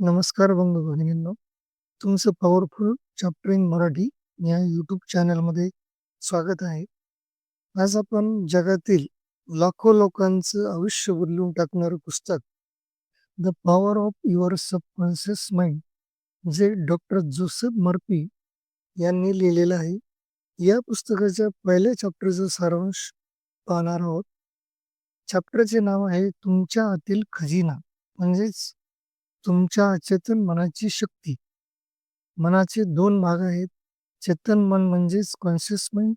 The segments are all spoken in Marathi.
नमस्कार बंधू भगिनींनो तुमचं पॉवरफुल चॅप्टर इन मराठी या यूट्यूब चॅनलमध्ये स्वागत आहे. आज आपण जगातील लाखो लोकांचं आयुष्य बदलून टाकणारं पुस्तक the power of your subconscious mind जे डॉक्टर जोसेफ मर्पी यांनी लिहिलेलं आहे. या पुस्तकाच्या पहिल्या चॅप्टरचा सारांश पाहणार आहोत. चॅप्टरचे नाव आहे तुमच्या आतील खजिना म्हणजेच तुमच्या अचेतन मनाची शक्ती. मनाचे दोन भाग आहेत. चेतन मन म्हणजेच कॉन्शियस माइंड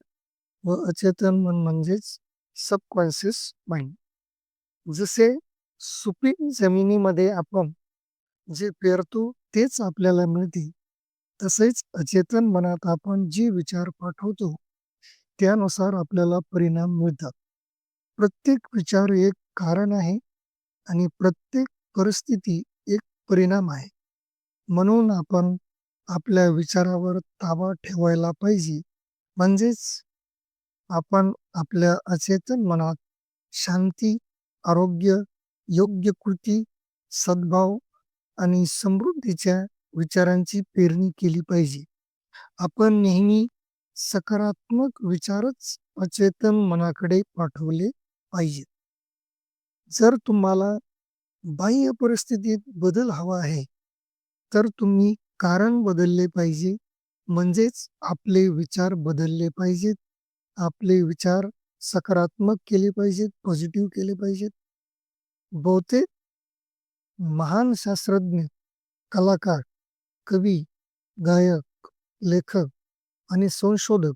व अचेतन मन म्हणजेच सबकॉन्शियस माइंड जसे सुपीक जमिनीमध्ये आपण जे पेरतो तेच आपल्याला मिळते. तसेच अचेतन मनात आपण जे विचार पाठवतो त्यानुसार आपल्याला परिणाम मिळतात. प्रत्येक विचार एक कारण आहे आणि प्रत्येक परिस्थिती परिणाम आहे. म्हणून आपण आपल्या विचारावर ताबा ठेवायला पाहिजे. म्हणजेच आपण आपल्या अचेतन मनात शांती आरोग्य योग्य कृती सद्भाव आणि समृद्धीच्या विचारांची पेरणी केली पाहिजे. आपण नेहमी सकारात्मक विचारच अचेतन मनाकडे पाठवले पाहिजेत. जर तुम्हाला बाह्य परिस्थितीत बदल हवा आहे. तर तुम्ही कारण बदलले पाहिजे. म्हणजेच आपले विचार बदलले पाहिजेत. आपले विचार सकारात्मक केले पाहिजेत पॉझिटिव्ह केले पाहिजेत. बहुतेक महान शास्त्रज्ञ कलाकार कवी गायक लेखक आणि संशोधक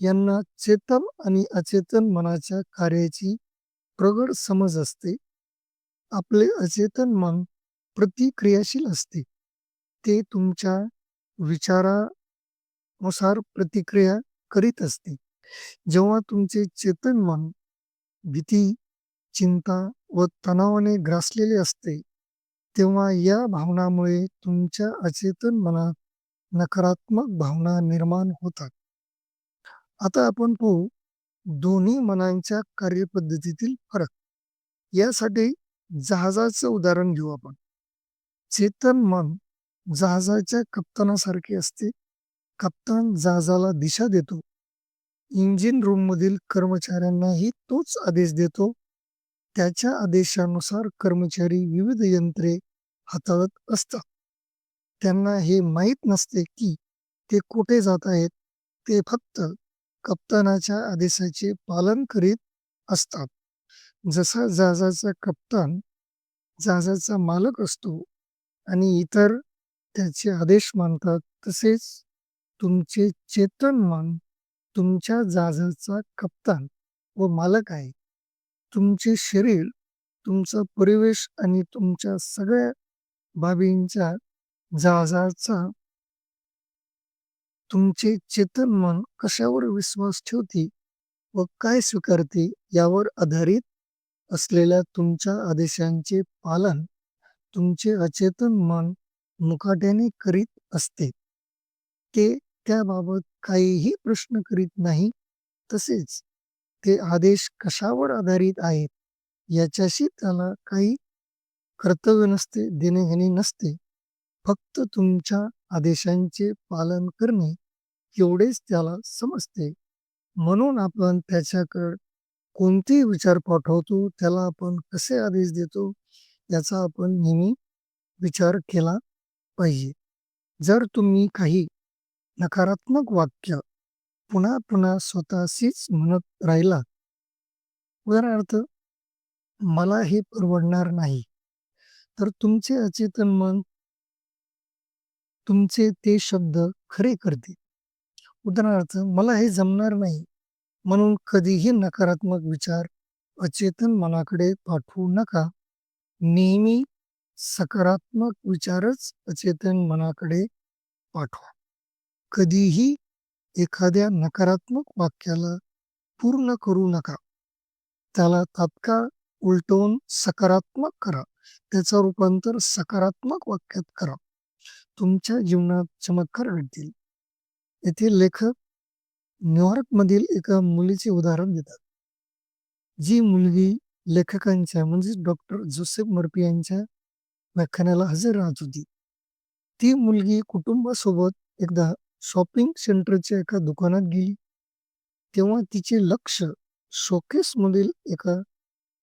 यांना चेतन आणि अचेतन मनाच्या कार्याची प्रगड समज असते. आपले अचेतन मन प्रतिक्रियाशील असते. ते तुमच्या विचारानुसार प्रतिक्रिया करीत असते. जेव्हा तुमचे चेतन मन भीती चिंता व तणावाने ग्रासलेले असते तेव्हा या भावनामुळे तुमच्या अचेतन मनात नकारात्मक भावना निर्माण होतात. आता आपण पाहू दोन्ही मनांच्या कार्यपद्धतीतील फरक. यासाठी जहाजाचं उदाहरण घेऊ आपण. चेतन मन जहाजाच्या कप्तानासारखे असते कप्तान जहाजाला दिशा देतो. इंजिन रूम मधील कर्मचाऱ्यांनाही तोच आदेश देतो. त्याच्या आदेशानुसार कर्मचारी विविध यंत्रे हाताळत असतात. त्यांना हे माहीत नसते की ते कुठे जात आहेत ते फक्त कप्तानाच्या आदेशाचे पालन करीत असतात. जसा जहाजाचा कप्तान जहाजाचा मालक असतो आणि इतर त्याचे आदेश मानतात तसेच तुमचे चेतन मन तुमच्या जहाजाचा कप्तान व मालक आहे. तुमचे शरीर तुमचा परिवेश आणि तुमच्या सगळ्या बाबींच्या जहाजाचा तुमचे चेतन मन कशावर विश्वास ठेवते व काय स्वीकारते यावर आधारित असलेल्या तुमच्या आदेशांचे पालन तुमचे अचेतन मन मुकाट्याने करीत असते. ते त्याबाबत काहीही प्रश्न करीत नाही तसेच ते आदेश कशावर आधारित आहेत याच्याशी त्याला काही कर्तव्य नसते देणेघेणे नसते. फक्त तुमच्या आदेशांचे पालन करणे एवढेच त्याला समजते. म्हणून आपण त्याच्याकडे कोणतेही विचार पाठवतो त्याला आपण कसे आदेश देतो याचा आपण नेहमी विचार केला पाहिजे. जर तुम्ही काही नकारात्मक वाक्य पुन्हा पुन्हा स्वतःशीच म्हणत राहिला उदाहरणार्थ मला हे परवडणार नाही. तर तुमचे अचेतन मन तुमचे ते शब्द खरे करते उदाहरणार्थ मला हे जमणार नाही. म्हणून कधीही नकारात्मक विचार अचेतन मनाकडे पाठवू नका. नेहमी सकारात्मक विचारच अचेतन मनाकडे पाठवा. कधीही एखाद्या नकारात्मक वाक्याला पूर्ण करू नका. त्याला तात्काळ उलटवून सकारात्मक करा. त्याचं रूपांतर सकारात्मक वाक्यात करा. तुमच्या जीवनात चमत्कार घडतील. येथे लेखक न्यूयॉर्कमधील एका मुलीचे उदाहरण देतात जी मुलगी लेखकांच्या म्हणजेच डॉक्टर जोसेफ मर्पी यांच्या व्याख्यानाला हजर राहत होती. ती मुलगी कुटुंबासोबत एकदा शॉपिंग सेंटरच्या एका दुकानात गेली. तेव्हा तिचे लक्ष शोकेसमधील एका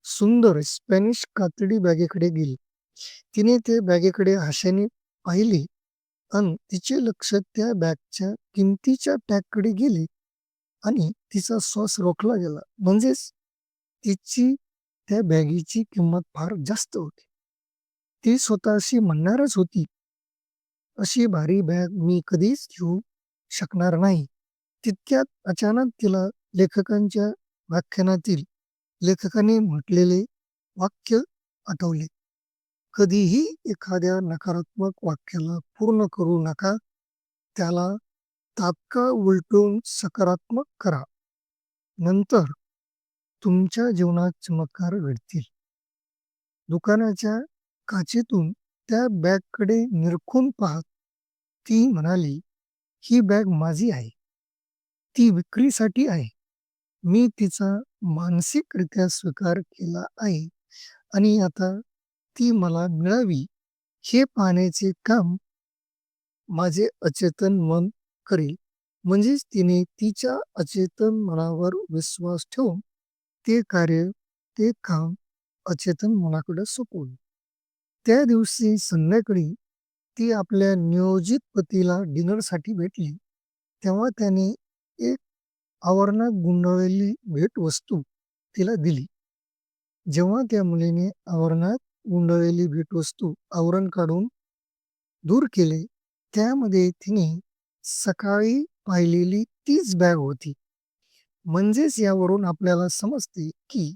सुंदर स्पॅनिश कातडी बॅगेकडे गेली तिने त्या बॅगेकडे आशेने पाहिले आणि तिचे लक्ष त्या बॅगच्या किमतीच्या टॅगकडे गेले आणि तिचा श्वास रोखला गेला. म्हणजेच तिची त्या बॅगेची किंमत फार जास्त होती. ती स्वतःशी म्हणणारच होती, "अशी भारी बॅग मी कधीच घेऊ शकणार नाही." तितक्यात अचानक तिला लेखकांच्या व्याख्यानातील लेखकाने म्हटलेले वाक्य आठवले, "कधीही एखाद्या नकारात्मक वाक्याला पूर्ण करू नका. त्याला तात्काळ उलटून सकारात्मक करा. नंतर तुमच्या जीवनात चमत्कार घडतील." दुकानाच्या काचेतून त्या बॅगकडे निरखून पाहत ती म्हणाली, "ही बॅग माझी आहे. ती विक्रीसाठी आहे. मी तिचा मानसिकरित्या स्वीकार केला आहे आणि आता ती मला मिळावी हे पाहण्याचे काम माझे अचेतन मन करेल." म्हणजेच तिने तिच्या अचेतन मनावर विश्वास ठेवून ते कार्य, ते काम अचेतन मनाकडे सोपवले. त्या दिवशी संध्याकाळी ती आपल्या नियोजित पतीला डिनरसाठी भेटली. तेव्हा त्याने एक आवरणात गुंडाळलेली भेटवस्तू तिला दिली. जेव्हा त्या मुलीने आवरणात गुंडाळलेली भेटवस्तू आवरण काढून दूर केले, त्यामध्ये तिने सकाळी पाहिलेली तीच बॅग होती. म्हणजेच यावरून आपल्याला समजते, की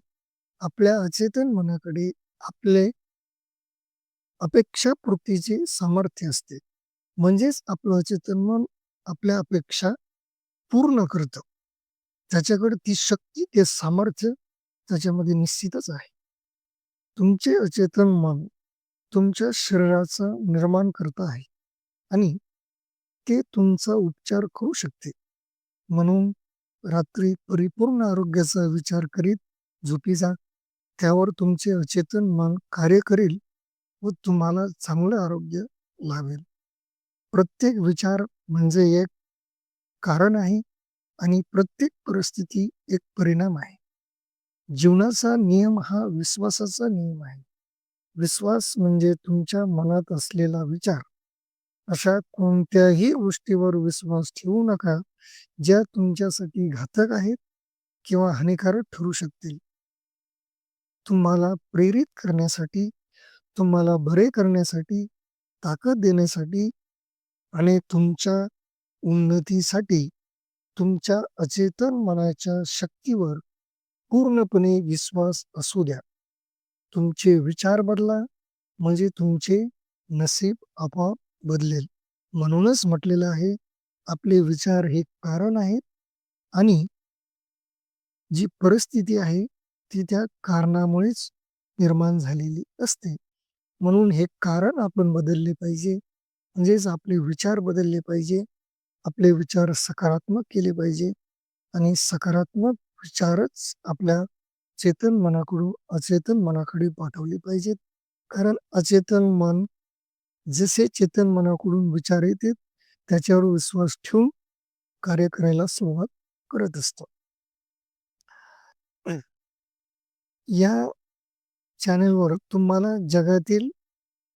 आपल्या अचेतन मनाकडे आपले अपेक्षापूर्तीचे सामर्थ्य असते. म्हणजेच आपलं अचेतन मन आपल्या अपेक्षा पूर्ण करतं. त्याच्याकडे ती शक्ती, ते सामर्थ्य त्याच्यामध्ये निश्चितच आहे. तुमचे अचेतन मन तुमच्या शरीराचं निर्माण करत आहे आणि ते तुमचा उपचार करू शकते. म्हणून रात्री परिपूर्ण आरोग्याचा विचार करीत झोपी जा. त्यावर तुमचे अचेतन मन कार्य करेल व तुम्हाला चांगलं आरोग्य लाभेल. प्रत्येक विचार म्हणजे एक कारण आहे आणि प्रत्येक परिस्थिती एक परिणाम आहे. जीवनाचा नियम हा विश्वासाचा नियम आहे. विश्वास म्हणजे तुमच्या मनात असलेला विचार. अशा कोणत्याही गोष्टीवर विश्वास ठेवू नका, ज्या तुमच्यासाठी घातक आहेत किंवा हानिकारक ठरू शकतील. तुम्हाला प्रेरित करण्यासाठी, तुम्हाला बरे करण्यासाठी, ताकद देण्यासाठी आणि तुमच्या उन्नतीसाठी तुमच्या अचेतन मनाच्या शक्तीवर पूर्णपणे विश्वास असू द्या. तुमचे विचार बदला, म्हणजे तुमचे नसीब आपोआप बदलेल. म्हणूनच म्हटलेलं आहे, आपले विचार हे कारण आहेत आणि जी परिस्थिती आहे, ती त्या कारणामुळेच निर्माण झालेली असते. म्हणून हे कारण आपण बदलले पाहिजे. म्हणजेच आपले विचार बदलले पाहिजे. आपले विचार सकारात्मक केले पाहिजे आणि सकारात्मक विचारच आपल्या चेतन मनाकडून अचेतन मनाकडे पाठवले पाहिजेत. कारण अचेतन मन जसे चेतन मनाकडून विचार येतात, त्याच्यावर विश्वास ठेवून कार्य करायला सुरुवात करत असतो या चॅनेलवर तुम्हाला जगातील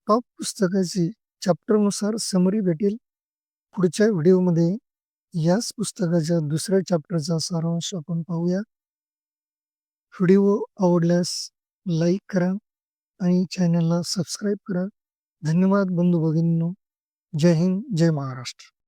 टॉप पुस्तकाची चॅप्टरनुसार समरी भेटेल. पुढच्या व्हिडिओमध्ये याच पुस्तकाच्या दुसऱ्या चॅप्टरचा सारांश आपण पाहूया. व्हिडिओ आवडल्यास लाईक करा आणि चॅनलला सबस्क्राईब करा. धन्यवाद बंधू भगिनींनो. जय हिंद, जय महाराष्ट्र.